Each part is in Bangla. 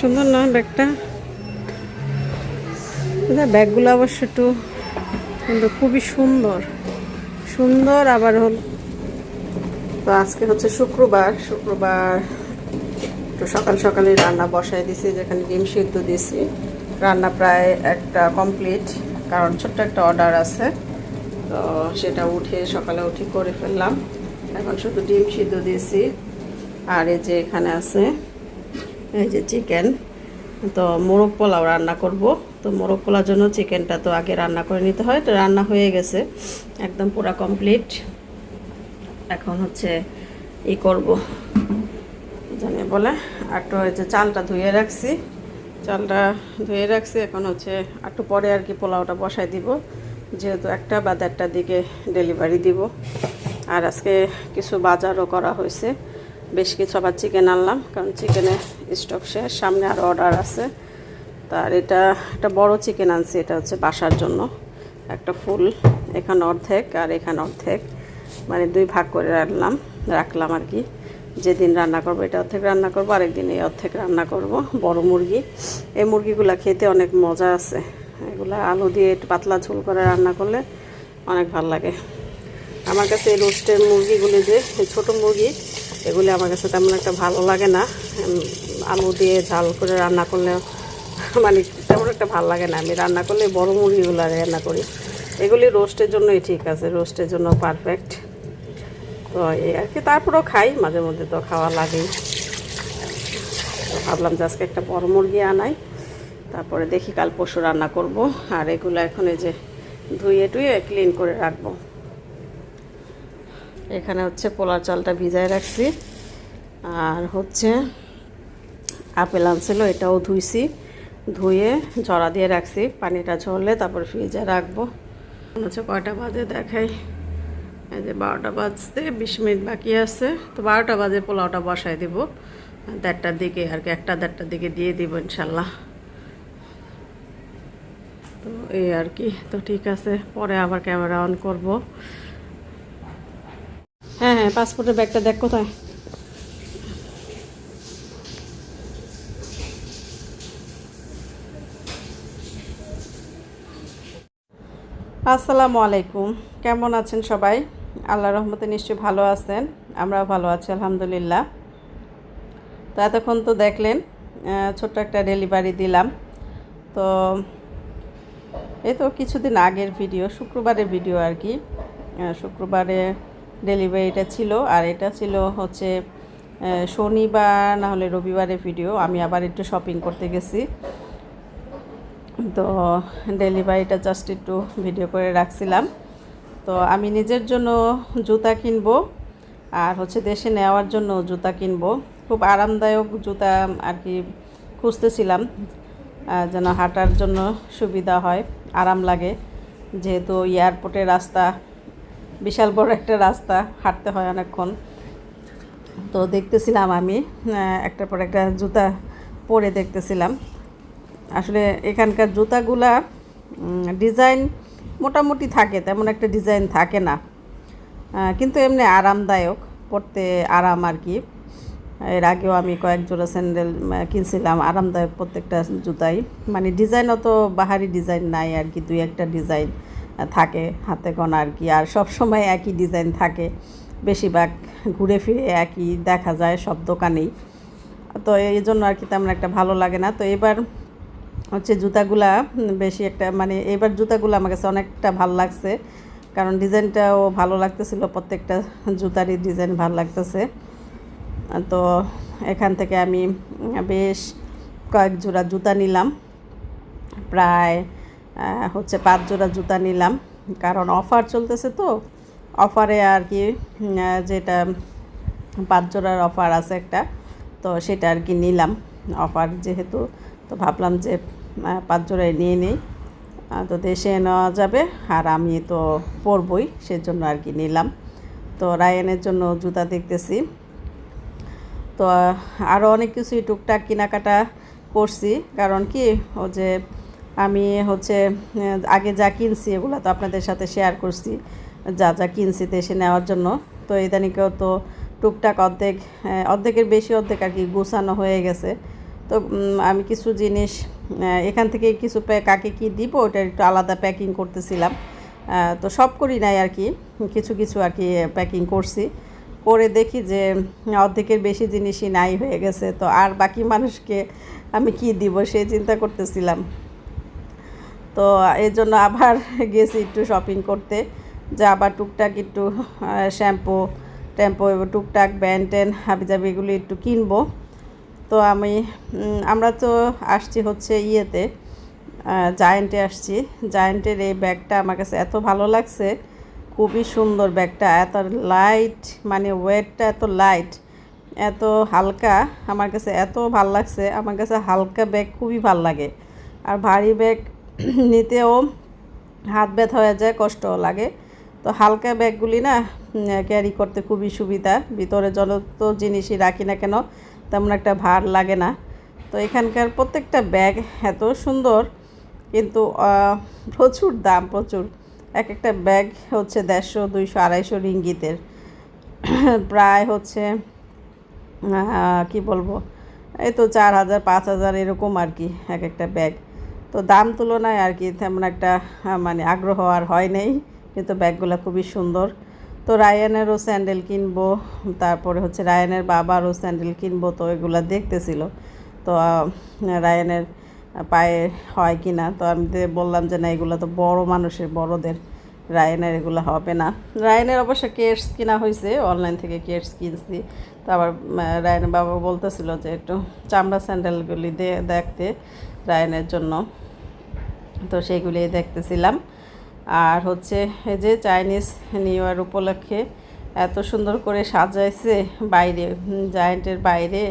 সুন্দর না ব্যাগটা? ব্যাগগুলো অবশ্য একটু কিন্তু খুবই সুন্দর। সুন্দর আবার হল তো আজকে হচ্ছে শুক্রবার। শুক্রবার একটু সকাল সকালে রান্না বসাই দিছি, যেখানে ডিম সিদ্ধ দিছি। রান্না প্রায় একটা কমপ্লিট, কারণ ছোট্ট একটা অর্ডার আছে। তো সেটা উঠে সকালে উঠে করে ফেললাম। এখন শুধু ডিম সিদ্ধ দিয়েছি আর এই যে এখানে আছে এই যে চিকেন তো মোরগ পোলাও রান্না করব। তো মোরগ পোলার জন্য চিকেনটা তো আগে রান্না করে নিতে হয়, তো রান্না হয়ে গেছে, একদম পুরা কমপ্লিট এখন হচ্ছে ই করব। জানি বলে, একটু যে চালটা ধুয়ে রাখছি। চালটা ধুয়ে রাখছি, এখন হচ্ছে একটু পরে আর কি পোলাওটা বসাই দিব। যেহেতু একটা বা দেড়টার দিকে ডেলিভারি দিব। আর আজকে কিছু বাজারও করা হয়েছে। বেশ কিছু আবার চিকেন আনলাম, কারণ চিকেনে স্টক শেষ, সামনে আরও অর্ডার আছে। তার এটা, একটা বড় চিকেন আনছি, এটা হচ্ছে বাসার জন্য। একটা ফুল এখানে অর্ধেক আর এখানে অর্ধেক। মানে দুই ভাগ করে রাখলাম রাখলাম আর কি। যেদিন রান্না করব, এটা অর্ধেক রান্না করব, আরেকদিন এই অর্ধেক রান্না করব, বড় মুরগি। এই মুরগিগুলো খেতে অনেক মজা আছে। এগুলো আলু দিয়ে একটু পাতলা ঝোল করে রান্না করলে অনেক ভালো লাগে। আমার কাছে এই রোস্টের মুরগিগুলি যে ছোটো মুরগি এগুলি আমার কাছে তেমন একটা ভালো লাগে না। আলু দিয়ে ঝাল করে রান্না করলে মানে তেমন একটা ভালো লাগে না। আমি রান্না করলে বড় মুরগিগুলো রান্না করি। এগুলি রোস্টের জন্যই ঠিক আছে, রোস্টের জন্য পারফেক্ট তো এই আর কি, তারপরেও খাই, মাঝে মধ্যে তো খাওয়া লাগেই। তো ভাবলাম যে আজকে একটা বড় মুরগি আনাই, তারপরে দেখি কাল পরশু রান্না করব। আর এগুলো এখন এই যে ধুয়ে টুয়ে ক্লিন করে রাখব। এখানে হচ্ছে পোলার চালটা ভিজায় রাখছি। আর হচ্ছে আপেল আনছিল, এটাও ধুইছি। ধুয়ে ঝরা দিয়ে রাখছি, পানিটা ঝরলে তারপর ফ্রিজে রাখব। হচ্ছে কয়টা বাজে দেখাই। এই যে বারোটা বাজতে, বিশ মিনিট বাকি আছে। তো বারোটা বাজে পোলাওটা বসাই দিব। দেড়টার দিকে আর কি, একটা দেড়টার দিকে দিয়ে দিব ইনশাল্লাহ। তো এই আর কি, তো ঠিক আছে, পরে আবার ক্যামেরা অন করব। হ্যাঁ হ্যাঁ পাসপোর্টের ব্যাগটা দেখ কোথায়। আসসালামু আলাইকুম। কেমন আছেন সবাই? আল্লাহ রহমতে নিশ্চয়ই ভালো আছেন। আমরাও ভালো আছি, আলহামদুলিল্লাহ। তো এতক্ষণ তো দেখলেন ছোট্ট একটা ডেলিভারি দিলাম। তো এই তো কিছুদিন আগের ভিডিও শুক্রবারের ভিডিও আর কি। শুক্রবারে ডেলিভারিটা ছিল, আর এটা ছিল হচ্ছে শনিবার না হলে রবিবারের ভিডিও আমি আবার একটু শপিং করতে গেছি। তো ডেলিভারিটা জাস্ট একটু ভিডিও করে রাখছিলাম। তো আমি নিজের জন্য জুতা কিনবো, আর হচ্ছে দেশে নেওয়ার জন্য জুতা কিনবো। খুব আরামদায়ক জুতা আর কি খুঁজতেছিলাম যেন হাঁটার জন্য সুবিধা হয়, আরাম লাগে। যেহেতু এয়ারপোর্টের রাস্তা বিশাল বড় একটা রাস্তা, হাঁটতে হয় অনেকক্ষণ। তো দেখতেছিলাম আমি একটার পর একটা জুতা পরে দেখতেছিলাম। আসলে এখানকার জুতাগুলা ডিজাইন মোটামুটি থাকে, তেমন একটা ডিজাইন থাকে না। কিন্তু এমনি আরামদায়ক, পরতে আরাম আর কি। এর আগেও আমি কয়েক জোড়া স্যান্ডেল কিনছিলাম, আরামদায়ক প্রত্যেকটা জুতাই। মানে ডিজাইন অত বাহারি ডিজাইন নাই আর কি, দুই একটা ডিজাইন। থাকে হাতে গোনা আর কি। আর সব সময় একই ডিজাইন থাকে। বেশিরভাগ ঘুরে ফিরে একই দেখা যায় সব দোকানেই। তো এই জন্য আর কি তেমন একটা ভালো লাগে না। তো এবার হচ্ছে জুতাগুলা বেশি একটা মানে এবার জুতাগুলো আমার কাছে অনেকটা ভালো লাগছে। কারণ ডিজাইনটাও ভালো লাগতেছিল, প্রত্যেকটা জুতারই ডিজাইন ভালো লাগতেছে। তো এখান থেকে আমি বেশ কয়েক জোড়া জুতা নিলাম। প্রায় হচ্ছে পাঁচ জোড়া জুতা নিলাম। কারণ অফার চলতেছে তো। অফারে আর কি যেটা পাঁচ জোড়ার অফার আছে একটা, তো সেটা আর কি নিলাম। অফার যেহেতু, তো ভাবলাম যে পাঁচ জোড়ায় নিয়ে নেই। তো দেশে নেওয়া যাবে, আর আমি তো পরবই, সেজন্য আর কি নিলাম। তো রায়ানের জন্য জুতা দেখতেছি। তো আরও অনেক কিছুই টুকটাক কেনাকাটা করছি। কারণ কি, ও যে আমি হচ্ছে আগে যা কিনছি এগুলো তো আপনাদের সাথে শেয়ার করছি, যা যা কিনছি দেশে নেওয়ার জন্য। তো ইদানিকেও তো টুকটাক অর্ধেক অর্ধেকের বেশি অর্ধেক আর কি গুছানো হয়ে গেছে। তো আমি কিছু জিনিস এখান থেকে কিছু কাকে কি দিব ওটা একটু আলাদা প্যাকিং করতেছিলাম। তো সব করি নাই আর কি, কিছু কিছু আর কি প্যাকিং করছি। করে দেখি যে, অর্ধেকের বেশি জিনিসই নাই হয়ে গেছে, তো আর বাকি মানুষকে আমি কি দিব সেই চিন্তা করতেছিলাম। তো এই জন্য আবার গেছি একটু শপিং করতে। যে আবার টুকটাক একটু শ্যাম্পু ট্যাম্পু টুকটাক ব্যান ট্যান, হাবিজাবি এগুলো একটু কিনবো। তো আমি আমরা তো আসছি হচ্ছে ইয়েতে জায়েন্টে আসছি। জায়েন্টের এই ব্যাগটা আমার কাছে এত ভালো লাগছে, খুবই সুন্দর ব্যাগটা। এত লাইট মানে ওয়েটটা এত লাইট এত হালকা, আমার কাছে এত ভালো লাগছে। আমার কাছে হালকা ব্যাগ খুবই ভালো লাগে। আর ভারী ব্যাগ নিতেও হাত ব্যথা হয়ে যায় কষ্ট লাগে। তো হালকা ব্যাগগুলি না ক্যারি করতে খুবই সুবিধা। ভিতরে যত জিনিসই রাখি না কেন, তেমন একটা ভার লাগে না। তো এখানকার প্রত্যেকটা ব্যাগ এত সুন্দর, কিন্তু প্রচুর দাম, প্রচুর। এক একটা ব্যাগ হচ্ছে দেড়শো, দুইশো, আড়াইশো রিঙ্গিতের। প্রায় হচ্ছে কি বলব? এই তো চার হাজার, পাঁচ হাজার এরকম আর কি এক একটা ব্যাগ। তো দাম তুলনায় আর কি তেমন একটা মানে আগ্রহ আর হয় নেই। কিন্তু ব্যাগগুলো খুবই সুন্দর। তো রায়ানেরও স্যান্ডেল কিনবো, তারপরে হচ্ছে রায়ানের বাবারও স্যান্ডেল কিনবো, তো এগুলো দেখতেছিল। তো রায়ানের পায়ে হয় কি না তো আমি বললাম যে না, এগুলো তো বড় মানুষের, বড়দের, রায়ানের এগুলো হবে না। রায়নের অবশ্য কেটস কিনা হয়েছে অনলাইন থেকে কেটস কিনছি। তো আবার রায়ানের বাবা বলতেছিল যে একটু চামড়া স্যান্ডেলগুলি দেখতে। রায়ানের জন্য। তো সেগুলি দেখতেছিলাম। আর হচ্ছে এই যে চাইনিজ নিউ ইয়ার উপলক্ষে এত সুন্দর করে সাজাইছে বাইরে জায়েন্টের বাইরে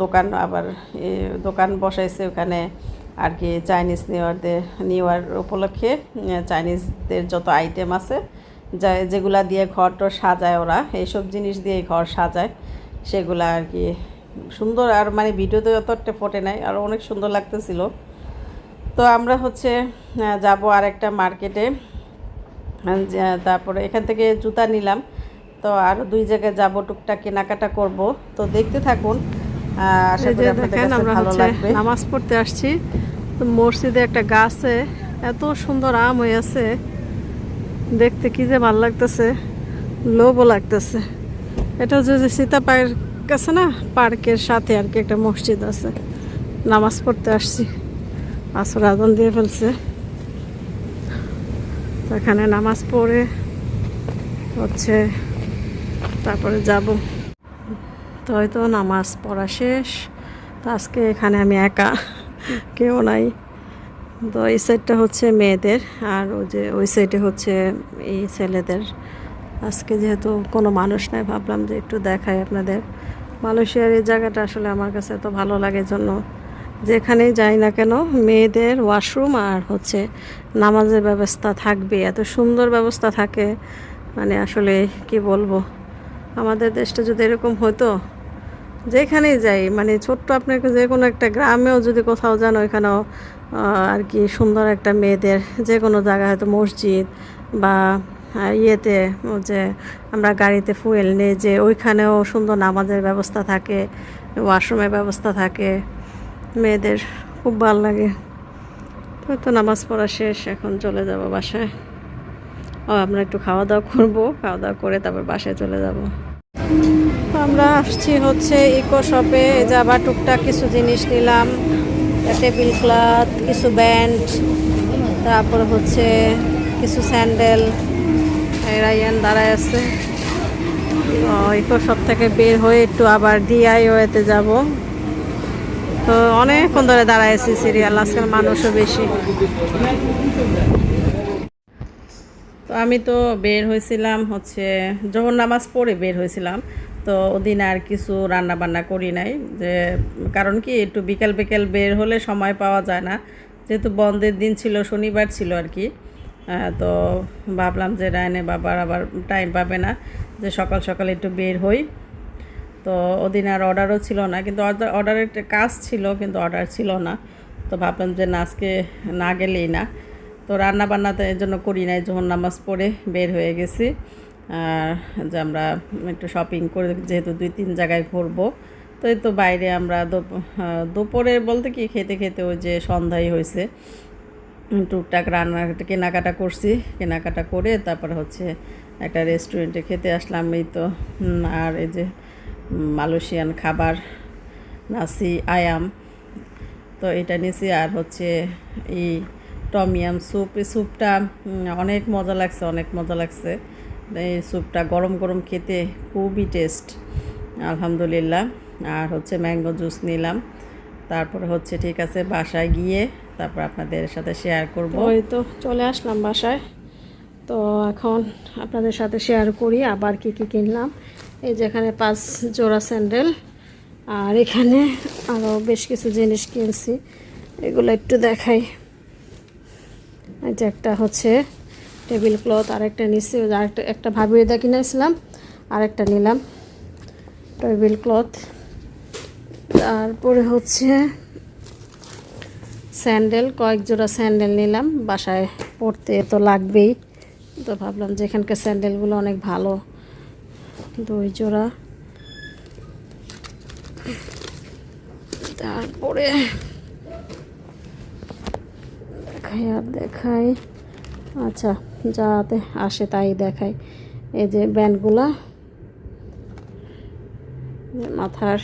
দোকান আবার দোকান বসাইছে ওখানে। আর কি চাইনিজ নিউ ইয়ারদের নিউ ইয়ার উপলক্ষে চাইনিজদের যত আইটেম আছে, যা, যেগুলা দিয়ে ঘরটা সাজায় ওরা, এইসব জিনিস দিয়ে ঘর সাজায়, সেগুলা আর কি সুন্দর আর মানে ভিডিওতে অতটা ফোটে নাই আর অনেক সুন্দর লাগতেছিল। তো আমরা হচ্ছে যাব আর একটা মার্কেটে। তারপরে এখান থেকে জুতা নিলাম। তো আরও দুই জায়গায় যাব টুকটাক কেনাকাটা করব। তো দেখতে থাকুন আশা করি দেখেন আমরা হচ্ছে নামাজ পড়তে আসছি। তো মসজিদে একটা গাছে এত সুন্দর আম হয়ে আছে। দেখতে কি যে ভালো লাগতেছে লোভও লাগতেছে। এটা হচ্ছে যে সীতাপায়ের কাছে না, পার্কের সাথে আর কি একটা মসজিদ আছে। নামাজ পড়তে আসছি। আসর আদান দিয়ে ফেলছে। এখানে নামাজ পড়ে হচ্ছে তারপরে যাব। তো হয়তো নামাজ পড়া শেষ। তো আজকে এখানে আমি একা, কেউ নাই। তো এই সাইডটা হচ্ছে মেয়েদের আর ওই যে ওই সাইডে হচ্ছে এই ছেলেদের। আজকে যেহেতু কোনো মানুষ নাই, ভাবলাম যে একটু দেখাই আপনাদের। মালয়েশিয়ার এই জায়গাটা আসলে আমার কাছে এত ভালো লাগে জন্য। যেখানেই যাই না কেন, মেয়েদের ওয়াশরুম আর হচ্ছে নামাজের ব্যবস্থা থাকবে, এত সুন্দর ব্যবস্থা থাকে। মানে আসলে কি বলব, আমাদের দেশটা যদি এরকম হতো, যেখানেই যাই মানে ছোট্ট আপনাকে যে কোনো একটা গ্রামেও যদি কোথাও যান, ওইখানেও আর কি সুন্দর একটা মেয়েদের যে কোনো জায়গায় হয়তো মসজিদ বা ইয়েতে যে আমরা গাড়িতে ফুয়েল নিই, যে ওইখানেও সুন্দর নামাজের ব্যবস্থা থাকে ওয়াশরুমের ব্যবস্থা থাকে। মেয়েদের খুব ভালো লাগে। তো তো নামাজ পড়া শেষ, এখন চলে যাব বাসায়। ও, আমরা একটু খাওয়া দাওয়া করব, খাওয়া দাওয়া করে তারপর বাসায় চলে যাব। আমরা আসছি হচ্ছে ইকো শপে এই যে আবার টুকটাক কিছু জিনিস নিলাম। টেবিল ক্লথ কিছু ব্যান্ড তারপর হচ্ছে কিছু স্যান্ডেল রাইয়ান দাঁড়ায় আছে। ইকো শপ থেকে বের হয়ে একটু আবার ডিআইওতে যাব। তো অনেকক্ষণ ধরে দাঁড়ায় আছি সিরিয়াল আজকাল মানুষও বেশি। তো আমি তো বের হয়েছিলাম হচ্ছে, যখন নামাজ পড়ে বের হয়েছিলাম, তো ওদিন আর কিছু রান্না বান্না করি নাই। যে, কারণ কি, একটু বিকেল বিকেল বের হলে সময় পাওয়া যায় না। যেহেতু বন্ধের দিন ছিল, শনিবার ছিল আর কি। তো ভাবলাম যে রায়নে বাবার আবার টাইম পাবে না, যে সকাল সকাল একটু বের হই। তো ওদিন আর অর্ডারও ছিল না, কিন্তু অর্ডার অর্ডারের কাজ ছিল, কিন্তু অর্ডার ছিল না। তো ভাবলাম যে না, আজকে না গেলেই না। তো রান্না বান্না তো এর জন্য করি নাই যখন নামাজ পড়ে বের হয়ে গেছি। আর যে আমরা একটু শপিং করে, যেহেতু দুই তিন জায়গায় ঘুরবো, তো এই তো বাইরে আমরা দুপ- দুপুরে বলতে কি, খেতে খেতে ওই যে সন্ধ্যায় হয়েছে টুকটাক রান্না কেনাকাটা করছি। কেনাকাটা করে তারপর হচ্ছে একটা রেস্টুরেন্টে খেতে আসলাম। এই তো আর এই যে মালয়েশিয়ান খাবার, নাসি, আয়াম। তো এটা নিয়েছি আর হচ্ছে এই টমিয়াম স্যুপ। এই স্যুপটা অনেক মজা লাগছে, অনেক মজা লাগছে। এই স্যুপটা গরম গরম খেতে খুবই টেস্ট আলহামদুলিল্লাহ। আর হচ্ছে ম্যাঙ্গো জুস নিলাম। তারপরে হচ্ছে ঠিক আছে, বাসায় গিয়ে তারপর আপনাদের সাথে শেয়ার করব। ওই তো চলে আসলাম বাসায়। তো এখন আপনাদের সাথে শেয়ার করি আবার কি কি কিনলাম। এই যে এখানে পাঁচ জোড়া স্যান্ডেল আর এখানে আরও বেশ কিছু জিনিস কিনছি। এগুলো একটু দেখাই। এই যে একটা হচ্ছে টেবিল ক্লথ আর একটা নিচ্ছি আর একটা ভাবিয়ে কিনেছিলাম আর একটা নিলাম। টেবিল ক্লথ তারপরে হচ্ছে স্যান্ডেল, কয়েক জোড়া স্যান্ডেল নিলাম। বাসায় পরতে তো লাগবেই। তো ভাবলাম যে এখানকার স্যান্ডেলগুলো অনেক ভালো। দুই জোড়া। তারপরে দেখাই আর দেখাই। আচ্ছা যাতে আসে তাই দেখাই। এই যে ব্যান্ডগুলা, মাথার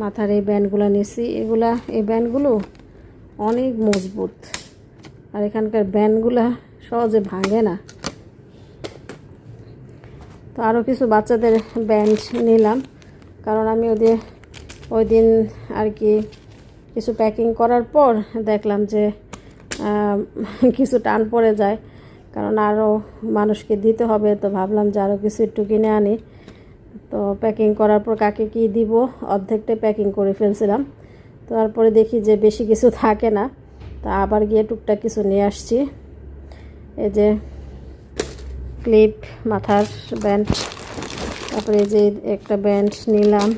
মাথার এই ব্যান্ডগুলো নিয়েছি এগুলা, এই ব্যান্ডগুলো অনেক মজবুত। আর এখানকার ব্যান্ডগুলা সহজে ভাঙে না। তো আরও কিছু বাচ্চাদের ব্যান্ড নিলাম, কারণ আমি ওদের ওই দিন আর কি কিছু প্যাকিং করার পর দেখলাম যে কিছু টান পড়ে যায়। কারণ আরও মানুষকে দিতে হবে, তো ভাবলাম যে আরও কিছু একটু কিনে আনি। তো প্যাকিং করার পর কাকে কি দিব? অর্ধেকটাই প্যাকিং করে ফেলছিলাম। তারপরে দেখি যে বেশি কিছু থাকে না। তা আবার গিয়ে টুকটাক কিছু নিয়ে আসছি। এই যে ক্লিপ মাথার ব্যান্ড তারপরে যে একটা ব্যান্ড নিলাম।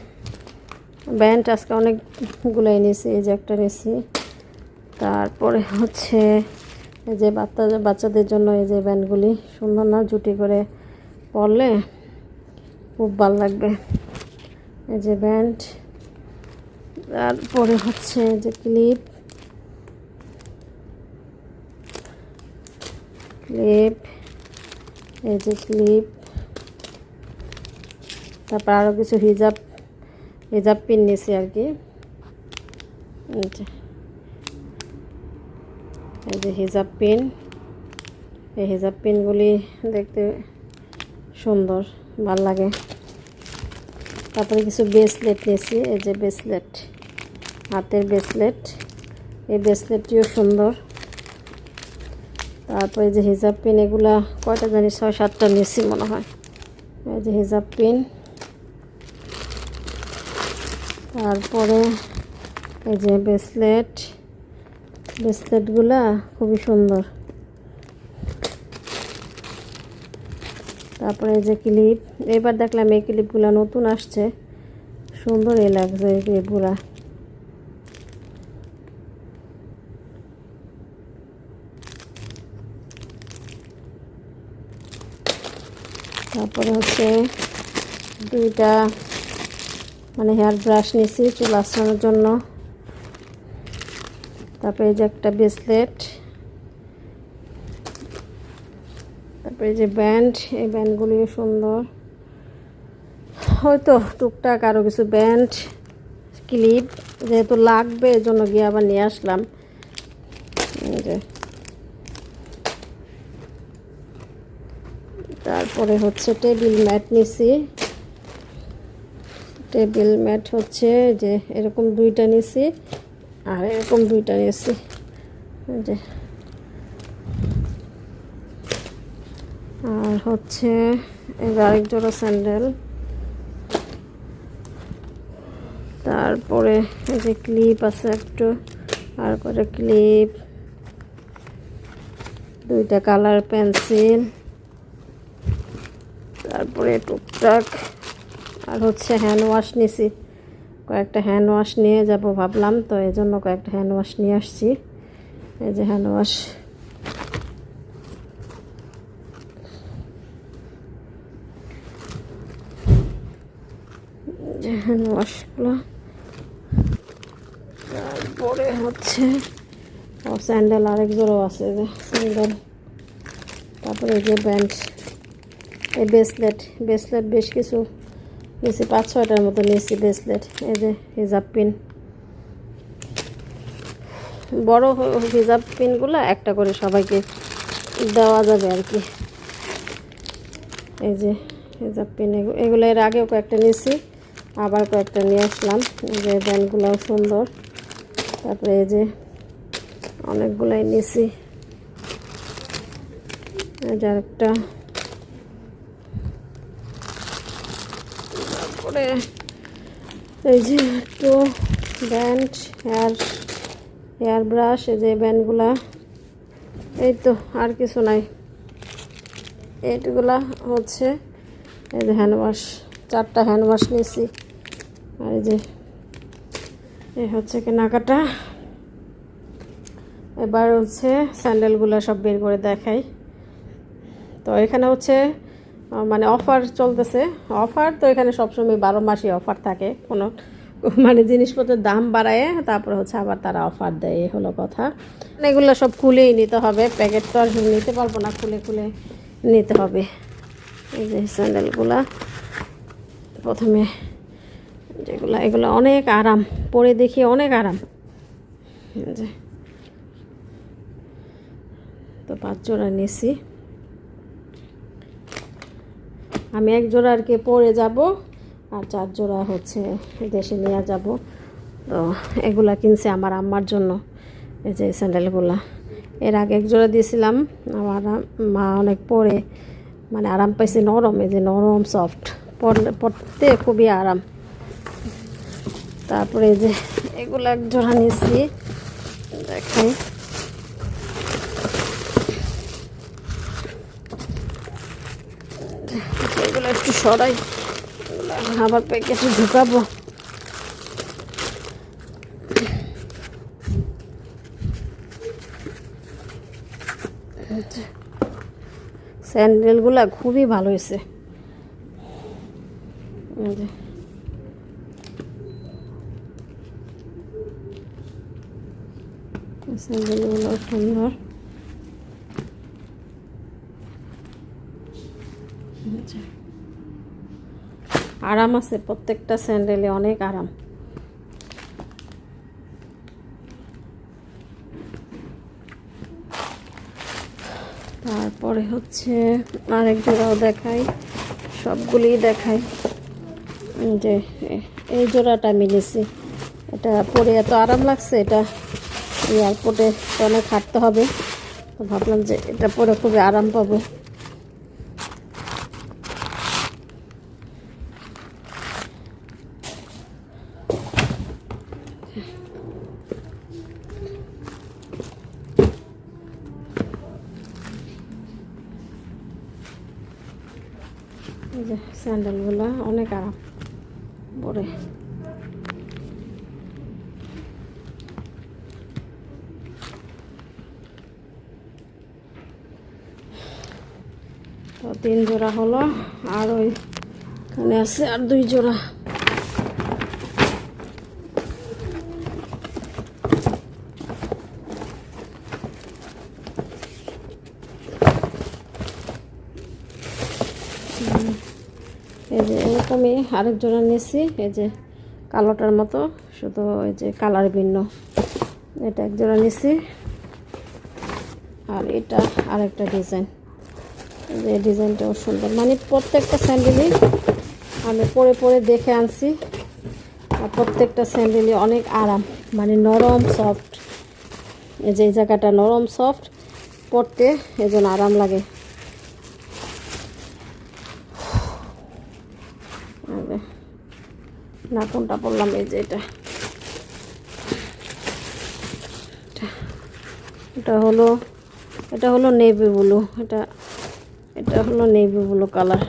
ব্যান্ড আজকে অনেকগুলোই নিয়েছি, এই যে একটা নিয়েছি। তারপরে হচ্ছে এই যে বাচ্চা বাচ্চাদের জন্য এই যে ব্যান্ডগুলি সুন্দর না? জুটি করে খুব ভালো লাগবে। এই যে ব্যান্ড। তারপরে হচ্ছে যে ক্লিপ। ক্লিপ। এই যে ক্লিপ। তারপর আরও কিছু হিজাব হিজাব পিন নিয়েছি আর কি। এই যে হিজাব পিন। এই হিজাব পিনগুলি দেখতে সুন্দর, ভালো লাগে। তারপরে কিছু ব্রেসলেট নিয়েছি, এই যে ব্রেসলেট হাতের ব্রেসলেট এই ব্রেসলেটটিও সুন্দর। তারপরে যে হিজাব পিন এগুলা কয়টা জানি, ছয়, সাতটা নিয়েছি মনে হয়। এই যে হিজাব পিন তারপরে এই যে ব্রেসলেট ব্রেসলেটগুলা খুবই সুন্দর। তারপরে যে ক্লিপ, এবার দেখলাম এই ক্লিপগুলো নতুন আসছে। সুন্দরই লাগছে এই ক্লিপগুলা। তারপরে হচ্ছে দুইটা মানে হেয়ার ব্রাশ নিয়েছি চুল আসানোর জন্য। তারপরে এই যে একটা ব্রেসলেট তারপরে যে ব্যান্ড, এই ব্যান্ডগুলিও সুন্দর। হয়তো টুকটাক আরও কিছু ব্যান্ড, ক্লিপ যেহেতু লাগবে এই জন্য গিয়ে আবার নিয়ে আসলাম। যে। তারপরে হচ্ছে টেবিল ম্যাট নিছি। টেবিল ম্যাট হচ্ছে যে এরকম দুইটা নিছি, আর এরকম দুইটা নিছি। যে। আর হচ্ছে আরেক জোড়া স্যান্ডেল। তারপরে এই যে ক্লিপ আছে একটু, আর করে ক্লিপ? দুইটা কালার পেন্সিল। তারপরে টুকটাক, আর হচ্ছে হ্যান্ড ওয়াশ নিছি। কয়েকটা হ্যান্ড ওয়াশ নিয়ে যাব ভাবলাম, তো এই জন্য কয়েকটা হ্যান্ড ওয়াশ নিয়ে আসছি। এই যে হ্যান্ড ওয়াশ হ্যান্ড ওয়াশগুলো তারপরে হচ্ছে, ও স্যান্ডেল আরেক জোড়াও আছে যে, স্যান্ডেল। তারপরে যে ব্যান্ড, এই ব্রেসলেট। ব্রেসলেট বেশ কিছু নিয়েছি, পাঁচ ছয়টার মতো নিয়েছি ব্রেসলেট, এই যে হিজাব পিন। বড় হিজাব পিনগুলো একটা করে সবাইকে দেওয়া যাবে আর কি। এই যে হিজাব পিন, এগু- এগুলো এর আগেও কয়েকটা নিয়েছি। আবার কয়েকটা নিয়ে আসলাম। এই যে ব্যান্ডগুলোও সুন্দর। তারপরে এই যে অনেকগুলাই নিয়েছি এই যে আরেকটা। তারপরে এই যে একটু ব্যান্ড, হেয়ার হেয়ার ব্রাশ, এই যে ব্যান্ডগুলা। এই তো আর কিছু নাই। এইগুলা হচ্ছে এই যে হ্যান্ড ওয়াশ। চারটা হ্যান্ড ওয়াশ নিয়েছি আর এই যে, এই হচ্ছে কেনাকাটা। এবার হচ্ছে স্যান্ডেলগুলো সব বের করে দেখাই। তো এখানে হচ্ছে মানে অফার চলতেছে। অফার তো এখানে সবসময় বারো মাসই অফার থাকে। কোনো মানে জিনিসপত্রের দাম বাড়ায় তারপরে হচ্ছে আবার তারা অফার দেয় এই হলো কথা। এগুলো সব খুলেই নিতে হবে। প্যাকেট তো আর নিতে পারব না, খুলে খুলে নিতে হবে। এই যে স্যান্ডেলগুলা। প্রথমে যেগুলো, এগুলো অনেক আরাম। পরে দেখি অনেক আরাম। যে। তো পাঁচ জোড়া নিয়েছি আমি এক জোড়া আর কি পরে যাব, আর চার জোড়া হচ্ছে দেশে নিয়ে যাব। তো এগুলা কিনছে আমার আম্মার জন্য। এই যে স্যান্ডেলগুলা। এর আগে এক জোড়া দিয়েছিলাম, আমার মা অনেক পরে মানে আরাম পাইছে নরম, এই যে নরম সফট পরতে খুবই আরাম। তারপরে যে এগুলো এক জোড়া নিয়েছি। দেখাই এগুলো একটু সরাই। আবার প্যাকেটে ঢুকাবো। স্যান্ডেলগুলা খুবই ভালো হয়েছে এই যে। স্যান্ডেলগুলো সুন্দর। আরাম আছে প্রত্যেকটা স্যান্ডেলে অনেক আরাম তারপরে হচ্ছে আরেক জোড়াও দেখাই সবগুলিই দেখাই যে এই জোড়াটা মিলেছি এটা পরে এত আরাম লাগছে এটা এয়ারপোর্টে অনেক হাঁটতে হবে। ভাবলাম যে এটা পরে খুবই আরাম পাবো। স্যান্ডেলগুলো অনেক আরাম। পরে তো তিন জোড়া হলো, আর ওই এখানে আছে আর দুই জোড়া। এই যে এরকমই আরেক জোড়া নিয়েছি, এই যে কালোটার মতো, শুধু এই যে কালার ভিন্ন। এটা এক জোড়া নিয়েছি, আর এটা আরেকটা ডিজাইন। যে ডিজাইনটাও সুন্দর। মানে প্রত্যেকটা স্যান্ডেলই আমি পরে পরে দেখে আনছি আর প্রত্যেকটা স্যান্ডেলই অনেক আরাম মানে নরম সফট এই যে এই জায়গাটা নরম সফট পরতে এই জন্য আরাম লাগে। না, কোনটা বললাম এই যে এটা- এটা হলো এটা হলো নেভি ব্লু। এটা এটা হলো navy blue colour.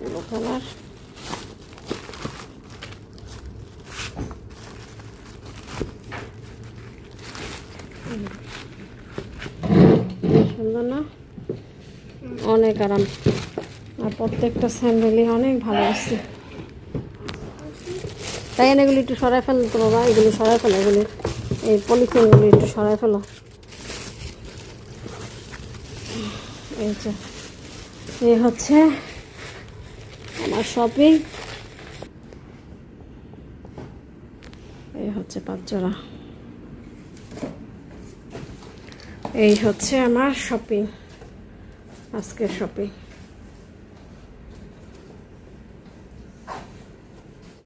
Blue colour. সুন্দর না? অনেক আরাম। আর প্রত্যেকটা স্যান্ডেলই অনেক ভালো আছে। তাই এগুলি একটু সরাই ফেলো তো বাবা, এগুলি সরাই ফেলো, এগুলি, এই পলিথিনগুলি একটু সরাই ফেলো। এই হচ্ছে আমার শপিং এই হচ্ছে পাঁচ জোড়া এই হচ্ছে আমার শপিং আজকের শপিং